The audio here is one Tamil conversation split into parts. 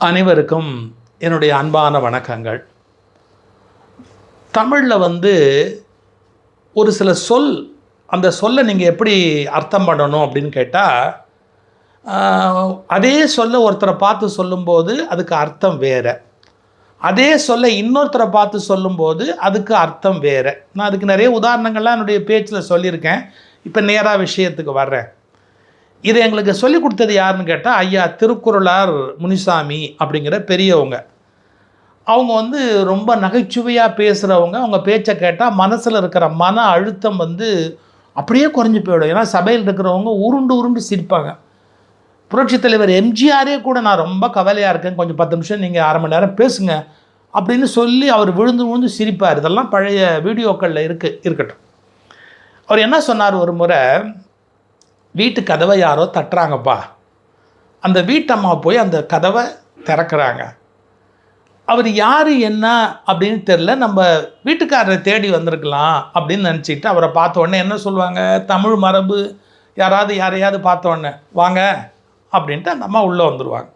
அனைவருக்கும் என்னுடைய அன்பான வணக்கங்கள். தமிழில் வந்து ஒரு சில சொல் அந்த சொல்லை நீங்கள் எப்படி அர்த்தம் பண்ணணும் அப்படின்னு கேட்டால் அதே சொல்ல ஒருத்தரை பார்த்து சொல்லும்போது அதுக்கு அர்த்தம் வேறு. அதே சொல்ல இன்னொருத்தரை பார்த்து சொல்லும்போது அதுக்கு அர்த்தம் வேறு. நான் அதுக்கு நிறைய உதாரணங்கள்லாம் என்னுடைய பேச்சில் சொல்லியிருக்கேன். இப்போ நேராக விஷயத்துக்கு வர்றேன். இதை எங்களுக்கு சொல்லிக் கொடுத்தது யாருன்னு கேட்டால் ஐயா திருக்குறளார் முனிசாமி அப்படிங்கிற பெரியவங்க. அவங்க வந்து ரொம்ப நகைச்சுவையாக பேசுகிறவங்க அவங்க பேச்சை கேட்டால் மனசில் இருக்கிற மன அழுத்தம் வந்து அப்படியே குறைஞ்சி போயிடும். ஏன்னா சபையில் இருக்கிறவங்க உருண்டு உருண்டு சிரிப்பாங்க. புரட்சித் தலைவர் எம்ஜிஆரே கூட நான் ரொம்ப கவலையாக இருக்கேன். கொஞ்சம் பத்து நிமிஷம் நீங்கள் அரை மணி நேரம் பேசுங்க அப்படின்னு சொல்லி அவர் விழுந்து விழுந்து சிரிப்பார். இதெல்லாம் பழைய வீடியோக்களில் இருக்குது இருக்கட்டும். அவர் என்ன சொன்னார் ஒரு முறை? வீட்டு கதவை யாரோ தட்டுறாங்கப்பா. அந்த வீட்டம்மா போய் அந்த கதவை திறக்கிறாங்க. அவர் யார் என்ன அப்படின்னு தெரில நம்ம வீட்டுக்காரரை தேடி வந்திருக்கலாம் அப்படின்னு நினச்சிட்டு அவரை பார்த்த உடனே என்ன சொல்லுவாங்க? தமிழ் மரபு. யாராவது யாரையாவது பார்த்த உடனே வாங்க அப்படின்ட்டு அந்த அம்மா உள்ளே வந்துடுவாங்க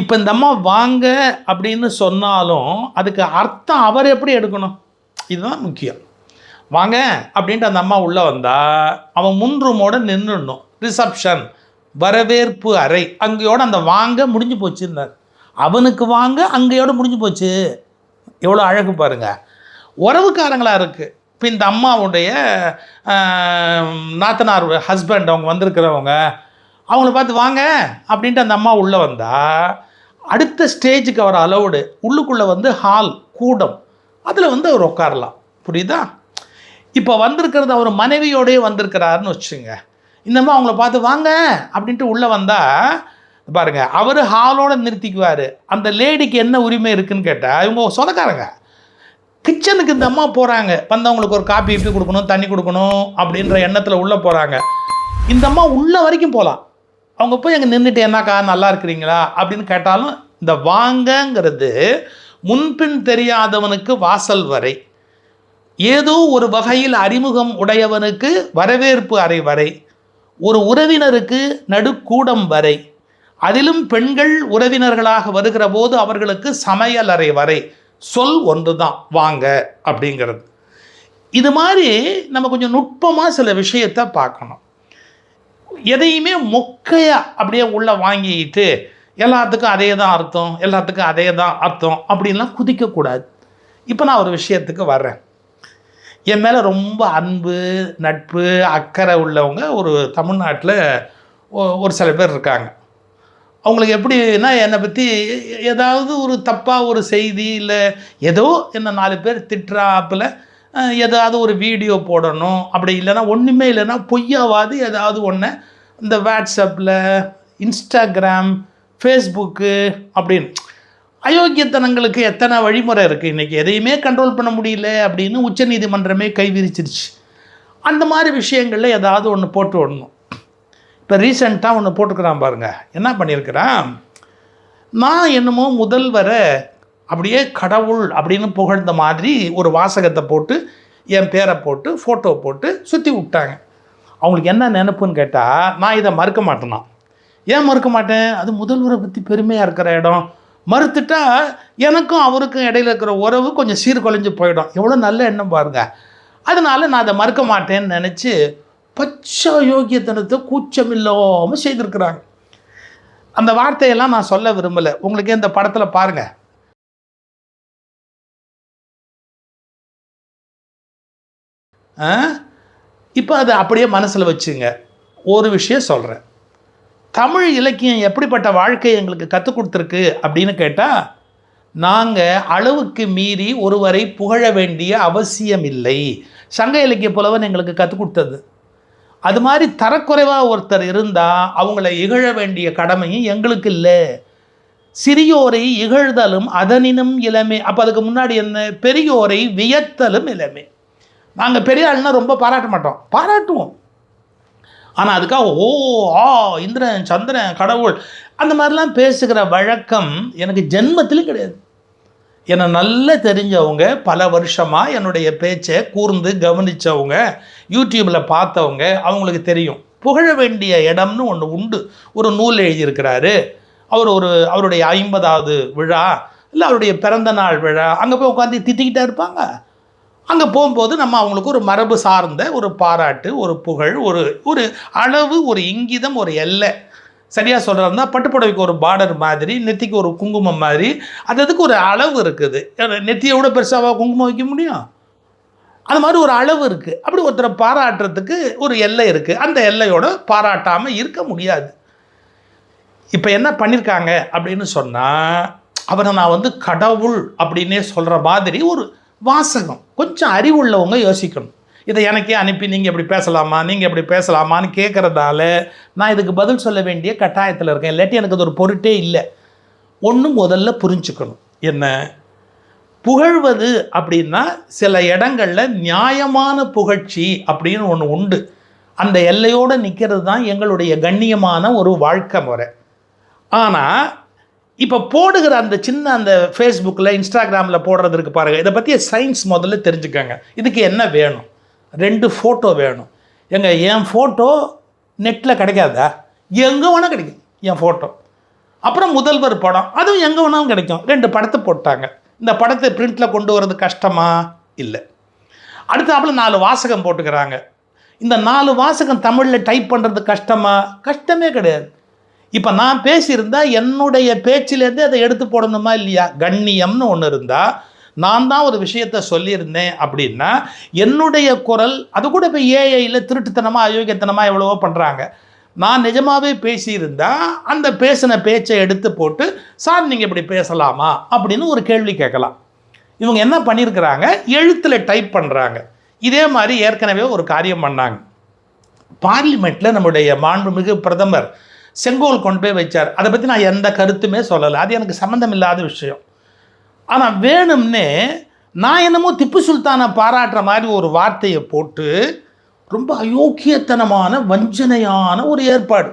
இப்போ இந்த அம்மா வாங்க அப்படின்னு சொன்னாலும் அதுக்கு அர்த்தம் அவர் எப்படி எடுக்கணும்? இதுதான் முக்கியம். வாங்க அப்படின்ட்டு அந்த அம்மா உள்ளே வந்தால் அவன் முன் ரூமோடு நின்றுடணும் ரிசப்ஷன் வரவேற்பு அறை. அங்கேயோட அந்த வாங்க முடிஞ்சு போச்சுன்னார் அவனுக்கு வாங்க அங்கேயோட முடிஞ்சு போச்சு. எவ்வளோ அழகு பாருங்க. உறவுக்காரங்களாக இருக்குது இப்போ இந்த அம்மாவுடைய நாத்தனார் ஹஸ்பண்ட் அவங்க வந்திருக்கிறவங்க அவங்கள பார்த்து வாங்க அப்படின்ட்டு அந்த அம்மா உள்ளே வந்தால் அடுத்த ஸ்டேஜுக்கு அவர் அலவுடு உள்ளுக்குள்ளே வந்து ஹால் கூடம். அதில் வந்து அவர் உட்காரலாம். புரியுதா? இப்போ வந்திருக்கிறது அவர் மனைவியோடயே வந்திருக்கிறாருன்னு வச்சுங்க இந்த அவங்கள பார்த்து வாங்க அப்படின்ட்டு உள்ளே வந்தால் பாருங்க அவர் ஹாலோட நிறுத்திக்குவார். அந்த லேடிக்கு என்ன உரிமை இருக்குன்னு கேட்டால் இவங்க சொந்தக்காரங்க. கிச்சனுக்கு இந்த அம்மா போகிறாங்க வந்தவங்களுக்கு ஒரு காப்பி இப்படி கொடுக்கணும் தண்ணி கொடுக்கணும் அப்படின்ற எண்ணத்தில் உள்ளே போகிறாங்க இந்த அம்மா உள்ள வரைக்கும் போகலாம் அவங்க போய் அங்கே நின்றுட்டு என்னக்கா நல்லா இருக்கிறீங்களா? அப்படின்னு கேட்டாலும் இந்த வாங்கங்கிறது முன்பின் தெரியாதவனுக்கு வாசல் வரை. ஏதோ ஒரு வகையில் அறிமுகம் உடையவனுக்கு வரவேற்பு அறை வரை ஒரு உறவினருக்கு நடுக்கூடம் வரை அதிலும் பெண்கள் உறவினர்களாக வருகிற போது அவர்களுக்கு சமையல் அறை வரை சொல் ஒன்று தான் வாங்க அப்படிங்கிறது. இது மாதிரி நம்ம கொஞ்சம் நுட்பமாக சில விஷயத்தை பார்க்கணும். எதையுமே மொக்கையாக அப்படியே உள்ளே வாங்கிட்டு எல்லாத்துக்கும் அதே தான் அர்த்தம் எல்லாத்துக்கும் அதே தான் அர்த்தம் அப்படின்லாம் குதிக்கக்கூடாது. இப்போ நான் ஒரு விஷயத்துக்கு வர்றேன். என் மேலே ரொம்ப அன்பு நட்பு அக்கறை உள்ளவங்க ஒரு தமிழ்நாட்டில் ஒரு சில பேர் இருக்காங்க. அவங்களுக்கு எப்படின்னா என்னை பற்றி ஏதாவது ஒரு தப்பாக ஒரு செய்தி இல்லை ஏதோ என்ன நாலு பேர் திட்டுறாப்பில் ஏதாவது ஒரு வீடியோ போடணும் அப்படி இல்லைன்னா ஒன்றுமே இல்லைன்னா பொய்யாவாது ஏதாவது ஒன்று இந்த வாட்ஸ்அப்பில் இன்ஸ்டாகிராம் ஃபேஸ்புக்கு அப்படின்னு. அயோக்கியத்தனங்களுக்கு எத்தனை வழிமுறை இருக்குது இன்றைக்கி எதையுமே கண்ட்ரோல் பண்ண முடியல அப்படின்னு உச்சநீதிமன்றமே கைவிரிச்சிருச்சு அந்த மாதிரி விஷயங்களில் ஏதாவது ஒன்று போட்டு விடணும். இப்போ ரீசெண்டாக ஒன்று போட்டுக்கிறான் பாருங்கள் என்ன பண்ணியிருக்கிறான்? நான் என்னமோ முதல்வரை அப்படியே கடவுள் அப்படின்னு புகழ்ந்த மாதிரி ஒரு வாசகத்தை போட்டு என் பேரை போட்டு ஃபோட்டோ போட்டு சுற்றி விட்டாங்க. அவங்களுக்கு என்ன நினப்புன்னு கேட்டால் நான் இதை மறுக்க மாட்டேனா ஏன் மறுக்க மாட்டேன்? அது முதல்வரை பற்றி பெருமையாக இருக்கிற இடம். மறுத்துட்டா எனக்கும் அவருக்கும் இடையில இருக்கிற உறவு கொஞ்சம் சீர்குலைஞ்சு போயிடும். எவ்வளோ நல்ல எண்ணம் பாருங்க. அதனால நான் அதை மறுக்க மாட்டேன்னு நினச்சி பச்சை யோகியத்தனத்தை கூச்சம் இல்லாமல் செய்திருக்கிறாங்க. அந்த வார்த்தையெல்லாம் நான் சொல்ல விரும்பலை. உங்களுக்கு இந்த படத்தில் பாருங்கள் இப்போ அதை அப்படியே மனசில் வச்சுங்க. ஒரு விஷயம் சொல்கிறேன் தமிழ் இலக்கியம் எப்படிப்பட்ட வாழ்க்கை எங்களுக்கு கற்றுக் கொடுத்துருக்கு அப்படின்னு கேட்டால் நாங்கள் அளவுக்கு மீறி ஒருவரை புகழ வேண்டிய அவசியம் இல்லை. சங்க இலக்கிய புலவன் எங்களுக்கு கற்றுக் கொடுத்தது. அது மாதிரி தரக்குறைவாக ஒருத்தர் இருந்தால் அவங்கள இகழ வேண்டிய கடமையும் எங்களுக்கு இல்லை. சிறியோரை இகழ்தலும் அதனினும் இளமை. அப்போ அதுக்கு முன்னாடி என்ன? பெரியோரை வியத்தலும் இளமை. நாங்கள் பெரிய ஆளுனா ரொம்ப பாராட்ட மாட்டோம். பாராட்டுவோம். ஆனால் அதுக்காக ஓ ஆ இந்திரன் சந்திரன் கடவுள் அந்த மாதிரிலாம் பேசுகிற வழக்கம் எனக்கு ஜென்மத்திலும் கிடையாது. என்னை நல்லா தெரிஞ்சவங்க பல வருஷமாக என்னுடைய பேச்சை கூர்ந்து கவனித்தவங்க யூடியூப்பில் பார்த்தவங்க அவங்களுக்கு தெரியும். புகழ வேண்டிய இடம்னு ஒன்று உண்டு. ஒரு நூல் எழுதியிருக்கிறாரு. அவர் ஒரு அவருடைய ஐம்பதாவது விழா இல்லை அவருடைய பிறந்த நாள் விழா அங்கே போய் உட்காந்து திட்டிக்கிட்டே இருப்பாங்க. அங்கே போகும்போது நம்ம அவங்களுக்கு ஒரு மரபு சார்ந்த ஒரு பாராட்டு ஒரு புகழ் ஒரு ஒரு அளவு ஒரு இங்கிதம் ஒரு எல்லை. சரியாக சொல்கிறதா பட்டுப்புடவைக்கு ஒரு பார்டர் மாதிரி நெத்திக்கு ஒரு குங்குமம் மாதிரி அது அதுக்கு ஒரு அளவு இருக்குது. நெத்தியை விட பெருசாக குங்குமம் வைக்க முடியும்? அது மாதிரி ஒரு அளவு இருக்குது அப்படி ஒருத்தரை பாராட்டுறதுக்கு ஒரு எல்லை இருக்குது அந்த எல்லையோட பாராட்டாமல் இருக்க முடியாது. இப்போ என்ன பண்ணியிருக்காங்க அப்படின்னு சொன்னால் அவரை நான் வந்து கடவுள் அப்படின்னே சொல்கிற மாதிரி ஒரு வாசகம். கொஞ்சம் அறிவுள்ளவங்க யோசிக்கணும். இதை எனக்கே அனுப்பி நீங்கள் இப்படி பேசலாமா? நீங்கள் எப்படி பேசலாமான்னு கேட்குறதால நான் இதுக்கு பதில் சொல்ல வேண்டிய கட்டாயத்தில் இருக்கேன். இல்லாட்டி எனக்கு அது ஒரு பொருட்டே இல்லை. ஒன்றும் முதல்ல புரிஞ்சுக்கணும். என்ன? புகழ்வது அப்படின்னா சில இடங்களில் நியாயமான புகழ்ச்சி அப்படின்னு ஒன்று உண்டு. அந்த எல்லையோடு நிற்கிறது தான் எங்களுடைய கண்ணியமான ஒரு வாழ்க்கை முறை. ஆனால் இப்போ போடுகிற அந்த சின்ன அந்த ஃபேஸ்புக்கில் இன்ஸ்டாகிராமில் போடுறது இருக்குது பாருங்கள் இதை பற்றிய சயின்ஸ் முதல்ல தெரிஞ்சுக்கங்க. இதுக்கு என்ன வேணும்? ரெண்டு ஃபோட்டோ வேணும். எங்க என் ஃபோட்டோ நெட்டில் கிடைக்காதா? எங்கே வேணால் கிடைக்கும் என் ஃபோட்டோ அப்புறம் முதல்வர் படம் அதுவும் எங்கே வேணாலும் கிடைக்கும். ரெண்டு படத்தை போட்டாங்க. இந்த படத்தை பிரிண்டில் கொண்டு வர்றது கஷ்டமா? இல்லை. அடுத்தாப்புல நாலு வாசகம் போட்டுக்கிறாங்க. இந்த நாலு வாசகம் தமிழில் டைப் பண்ணுறது கஷ்டமா? கஷ்டமே கிடையாது. இப்போ நான் பேசியிருந்தா என்னுடைய பேச்சிலேருந்து அதை எடுத்து போடணுமா இல்லையா? கண்ணியம்னு ஒன்று இருந்தால் நான் தான் ஒரு விஷயத்த சொல்லியிருந்தேன் அப்படின்னா என்னுடைய குரல் அது கூட இப்போ ஏஐயில் திருட்டுத்தனமாக அயோக்கியத்தனமாக எவ்வளவோ பண்ணுறாங்க நான் நிஜமாகவே பேசியிருந்தா அந்த பேசின பேச்சை எடுத்து போட்டு சார் நீங்கள் இப்படி பேசலாமா? அப்படின்னு ஒரு கேள்வி கேட்கலாம். இவங்க என்ன பண்ணியிருக்கிறாங்க? எழுத்தில் டைப் பண்ணுறாங்க இதே மாதிரி ஏற்கனவே ஒரு காரியம் பண்ணாங்க. பார்லிமெண்ட்டில் நம்முடைய மாண்புமிகு பிரதமர் செங்கோல் கொண்டு போய் வச்சார். அதை பற்றி நான் எந்த கருத்துமே சொல்லலை. அது எனக்கு சம்மந்தம் இல்லாத விஷயம். ஆனால் வேணும்னே நான் என்னமோ திப்பு சுல்தானை பாராட்டுற மாதிரி ஒரு வார்த்தையை போட்டு ரொம்ப அயோக்கியத்தனமான வஞ்சனையான ஒரு ஏற்பாடு.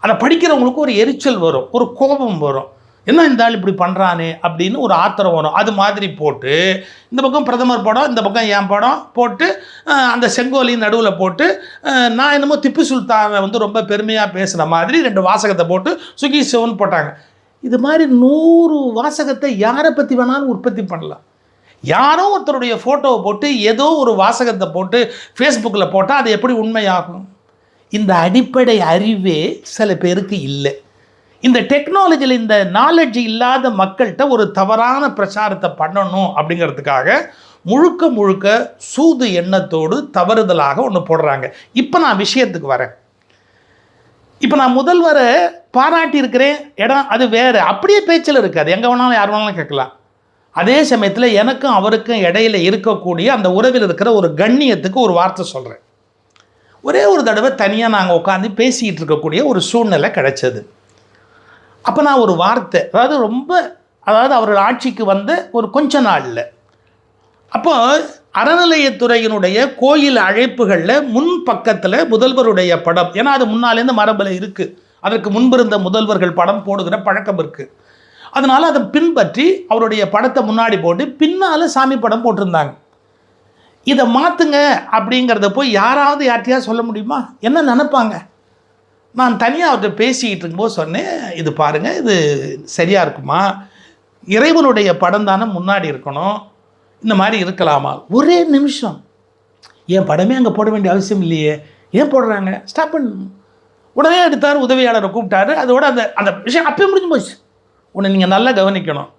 அதை படிக்கிறவங்களுக்கு ஒரு எரிச்சல் வரும் ஒரு கோபம் வரும். என்ன இந்த ஆள் இப்படி பண்ணுறானே அப்படின்னு ஒரு ஆத்திரம் வரும். அது மாதிரி போட்டு இந்த பக்கம் பிரதமர் படம் இந்த பக்கம் என் படம் போட்டு அந்த செங்கோலின் நடுவில் போட்டு நான் என்னமோ திப்பு சுல்தானை வந்து ரொம்ப பெருமையாக பேசுகிற மாதிரி ரெண்டு வாசகத்தை போட்டு சுகி சிவன் போட்டாங்க. இது மாதிரி நூறு வாசகத்தை யாரை பற்றி வேணாலும் உற்பத்தி பண்ணலாம். யாரோ ஒருத்தருடைய ஃபோட்டோவை போட்டு ஏதோ ஒரு வாசகத்தை போட்டு ஃபேஸ்புக்கில் போட்டால் அது எப்படி உண்மையாகும்? இந்த அடிப்படை அறிவே சில பேருக்கு இல்லை. இந்த டெக்னாலஜியில் இந்த நாலெட்ஜ் இல்லாத மக்கள்கிட்ட ஒரு தவறான பிரச்சாரத்தை பண்ணணும் அப்படிங்கிறதுக்காக முழுக்க முழுக்க சூது எண்ணத்தோடு தவறுதலாக ஒன்று போடுறாங்க. இப்போ நான் விஷயத்துக்கு வரேன். இப்போ நான் முதல்வரை பாராட்டியிருக்கிறேன். இடம் அது வேறு. அப்படியே பேச்சில் இருக்காது. எங்கே வேணாலும் யார் வேணாலும் கேட்கலாம். அதே சமயத்தில் எனக்கும் அவருக்கும் இடையில இருக்கக்கூடிய அந்த உறவில் இருக்கிற ஒரு கண்ணியத்துக்கு ஒரு வார்த்தை சொல்கிறேன் ஒரே ஒரு தடவை தனியாக நாங்கள் உட்காந்து பேசிக்கிட்டு இருக்கக்கூடிய ஒரு சூழ்நிலை கிடைச்சது. அப்போ நான் ஒரு வார்த்தை அதாவது ரொம்ப அதாவது அவரோட ஆட்சிக்கு வந்த ஒரு கொஞ்ச நாளில். அப்போ அறநிலையத்துறையினுடைய கோயில் அழைப்புகளில் முன் பக்கத்தில் முதல்வருடைய படம் ஏன்னா அது முன்னாலேருந்து மரபில் இருக்குது அதற்கு முன்பிருந்த முதல்வர்கள் படம் போடுகிற பழக்கம் இருக்குது அதனால் அதை பின்பற்றி அவருடைய படத்தை முன்னாடி போட்டு பின்னால் சாமி படம் போட்டிருந்தாங்க. இதை மாற்றுங்க அப்படிங்கிறத போய் யாராவது யார்ட்டையாவது சொல்ல முடியுமா? என்ன நினைப்பாங்க? நான் தனியாக அவர்கிட்ட பேசிக்கிட்டு இருக்கும்போது சொன்னேன் இது பாருங்கள் இது சரியாக இருக்குமா? இறைவனுடைய படம் தானே முன்னாடி இருக்கணும். இந்த மாதிரி இருக்கலாமா? ஒரே நிமிஷம். என் படமே அங்கே போட வேண்டிய அவசியம் இல்லையே? ஏன் போடுறாங்க? ஸ்டாப் பண்ணு. உடனே எடுத்தார் உதவியாளரை கூப்பிட்டாரு. அதோட அந்த அந்த விஷயம் அப்பயே முடிஞ்சு போச்சு. உன்னை நீங்கள் நல்லா கவனிக்கணும்.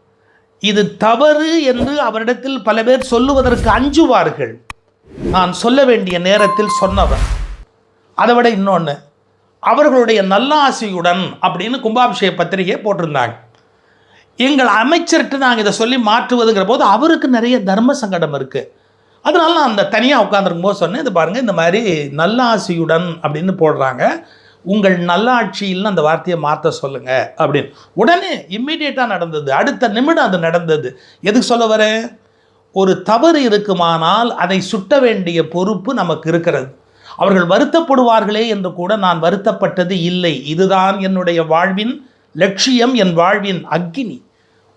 இது தவறு என்று அவரிடத்தில் பல பேர் சொல்லுவதற்கு அஞ்சுவார்கள். நான் சொல்ல வேண்டிய நேரத்தில் சொன்னவர். அதை விட இன்னொன்று அவர்களுடைய நல்லாசையுடன் அப்படின்னு கும்பாபிஷேக பத்திரிகையை போட்டிருந்தாங்க. எங்கள் அமைச்சர்கிட்ட நாங்கள் இதை சொல்லி மாற்றுவதுங்கிற போது அவருக்கு நிறைய தர்ம சங்கடம் இருக்குது அதனால நான் அந்த தனியாக உட்காந்துருக்கும் போது சொன்னேன் இது பாருங்கள் இந்த மாதிரி நல்லாசியுடன் அப்படின்னு போடுறாங்க. உங்கள் நல்லாட்சியில் அந்த வார்த்தையை மாற்ற சொல்லுங்கள் அப்படின்னு. உடனே இம்மிடியேட்டாக நடந்தது. அடுத்த நிமிடம் அது நடந்தது. எதுக்கு சொல்ல வரேன்? ஒரு தவறு இருக்குமானால் அதை சுட்ட வேண்டிய பொறுப்பு நமக்கு இருக்கிறது. அவர்கள் வருத்தப்படுவார்களே என்று கூட நான் வருத்தப்பட்டது இல்லை. இதுதான் என்னுடைய வாழ்வின் லட்சியம் என் வாழ்வின் அக்கினி.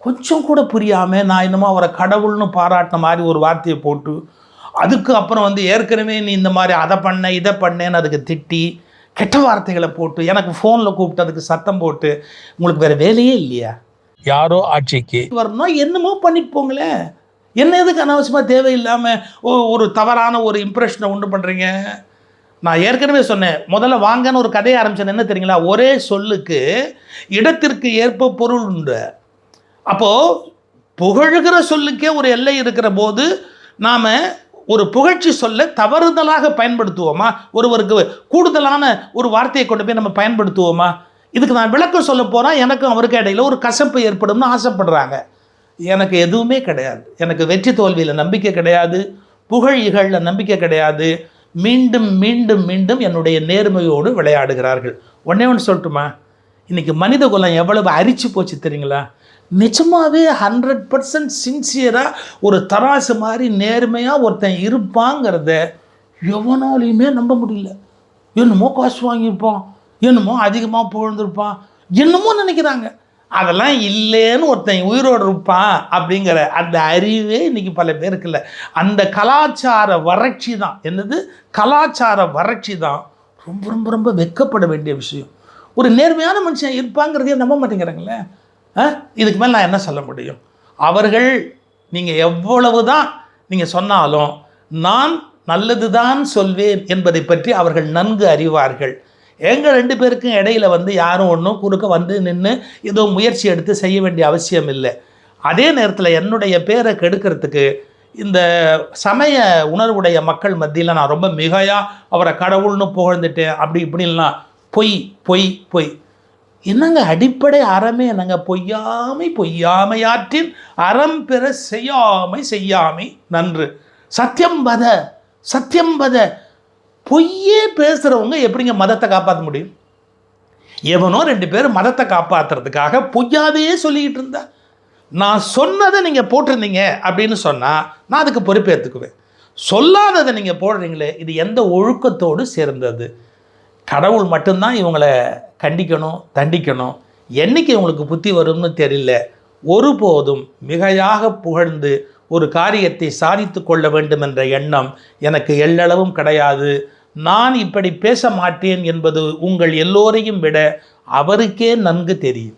கொஞ்சம் கூட புரியாமல் நான் என்னமோ அவரை கடவுள்னு பாராட்டின மாதிரி ஒரு வார்த்தையை போட்டு அதுக்கு அப்புறம் வந்து ஏற்கனவே நீ இந்த மாதிரி அதை பண்ண இதை பண்ணேன்னு அதுக்கு திட்டி கெட்ட வார்த்தைகளை போட்டு எனக்கு ஃபோனில் கூப்பிட்டு அதுக்கு சத்தம் போட்டு உங்களுக்கு வேறு வேலையே இல்லையா? யாரோ ஆட்சிக்கு. வரணும் என்னமோ பண்ணிட்டு போங்களேன். என்ன எதுக்கு அனாவசியமாக தேவையில்லாமல் ஒரு தவறான ஒரு இம்ப்ரெஷனை உண்டு பண்ணுறீங்க நான் ஏற்கனவே சொன்னேன் முதல்ல வாங்கன்னு ஒரு கதையை ஆரம்பிச்சேன். என்ன தெரியுங்களா? ஒரே சொல்லுக்கு இடத்திற்கு ஏற்ப பொருள் உண்டு. அப்போது புகழுகிற சொல்லுக்கே ஒரு எல்லை இருக்கிற போது நாம் ஒரு புகழ்ச்சி சொல்ல தவறுதலாக பயன்படுத்துவோமா? ஒருவருக்கு கூடுதலான ஒரு வார்த்தையை கொண்டு போய் நம்ம பயன்படுத்துவோமா? இதுக்கு நான் விளக்கம் சொல்ல போகிறேன் எனக்கும் அவருக்கு இடையில் ஒரு கசப்பு ஏற்படும்னு ஆசைப்படுறாங்க. எனக்கு எதுவுமே கிடையாது. எனக்கு வெற்றி தோல்வியில் நம்பிக்கை கிடையாது. புகழ் இகழில் நம்பிக்கை கிடையாது. மீண்டும் மீண்டும் மீண்டும் என்னுடைய நேர்மையோடு விளையாடுகிறார்கள். ஒன்றே ஒன்று சொல்லட்டுமா? இன்றைக்கி மனித குலம் எவ்வளவு அரிச்சு போச்சு தெரியுங்களா? நிஜமாகவே ஹண்ட்ரட் பர்சன்ட் சின்சியராக ஒரு தராசு மாதிரி நேர்மையாக ஒருத்தன் இருப்பாங்கிறத எவனாலையுமே நம்ப முடியல. என்னமோ காசு வாங்கியிருப்பான் என்னமோ அதிகமாக புகழ்ந்திருப்பான் என்னமோ நினைக்கிறாங்க. அதெல்லாம் இல்லைன்னு ஒருத்தன் உயிரோடு இருப்பான் அப்படிங்கிற அந்த அறிவே இன்னைக்கு பல பேருக்கு இல்லை அந்த கலாச்சார வறட்சி தான். என்னது? கலாச்சார வறட்சி தான் ரொம்ப ரொம்ப ரொம்ப வெக்கப்பட வேண்டிய விஷயம். ஒரு நேர்மையான மனுஷன் இருப்பாங்கிறதையே நம்ப மாட்டேங்கிறாங்களே. ஆ? இதுக்கு மேலே நான் என்ன சொல்ல முடியும்? அவர்கள் நீங்கள் எவ்வளவு தான் நீங்கள் சொன்னாலும் நான் நல்லது தான் சொல்வேன் என்பதை பற்றி அவர்கள் நன்கு அறிவார்கள். எங்கள் ரெண்டு பேருக்கும் இடையில வந்து யாரும் ஒன்றும் குறுக்க வந்து நின்று ஏதோ முயற்சி எடுத்து செய்ய வேண்டிய அவசியம் இல்லை. அதே நேரத்தில் என்னுடைய பேரை கெடுக்கிறதுக்கு இந்த சமய உணர்வுடைய மக்கள் மத்தியில் நான் ரொம்ப மிகையாக அவரை கடவுள்னு புகழ்ந்துட்டேன் அப்படி இப்படின்லாம் பொய் பொய் பொய். என்னங்க அடிப்படை அறமே என்னங்க? பொய்யாமை பொய்யாமையாற்றின் அறம் பெற செய்யாமை செய்யாமை. நன்று. சத்தியம் பத சத்தியம் பத பொய்யே பேசுகிறவங்க எப்படிங்க மதத்தை காப்பாற்ற முடியும்? எவனோ ரெண்டு பேரும் மதத்தை காப்பாற்றுறதுக்காக பொய்யாவே சொல்லிக்கிட்டு இருந்தா. நான் சொன்னதை நீங்கள் போட்டிருந்தீங்க அப்படின்னு சொன்னால் நான் அதுக்கு பொறுப்பேற்றுக்குவேன் சொல்லாததை நீங்கள் போடுறீங்களே இது எந்த ஒழுக்கத்தோடு சேர்ந்தது? கடவுள் மட்டும்தான் இவங்களை கண்டிக்கணும் தண்டிக்கணும். என்னைக்கு இவங்களுக்கு புத்தி வரும்னு தெரியல. ஒருபோதும் மிகையாக புகழ்ந்து ஒரு காரியத்தை சாதித்து கொள்ள வேண்டும் என்ற எண்ணம் எனக்கு எல்லளவும் கிடையாது. நான் இப்படி பேச மாட்டேன் என்பது உங்கள் எல்லோரையும் விட அவருக்கே நன்கு தெரியும்.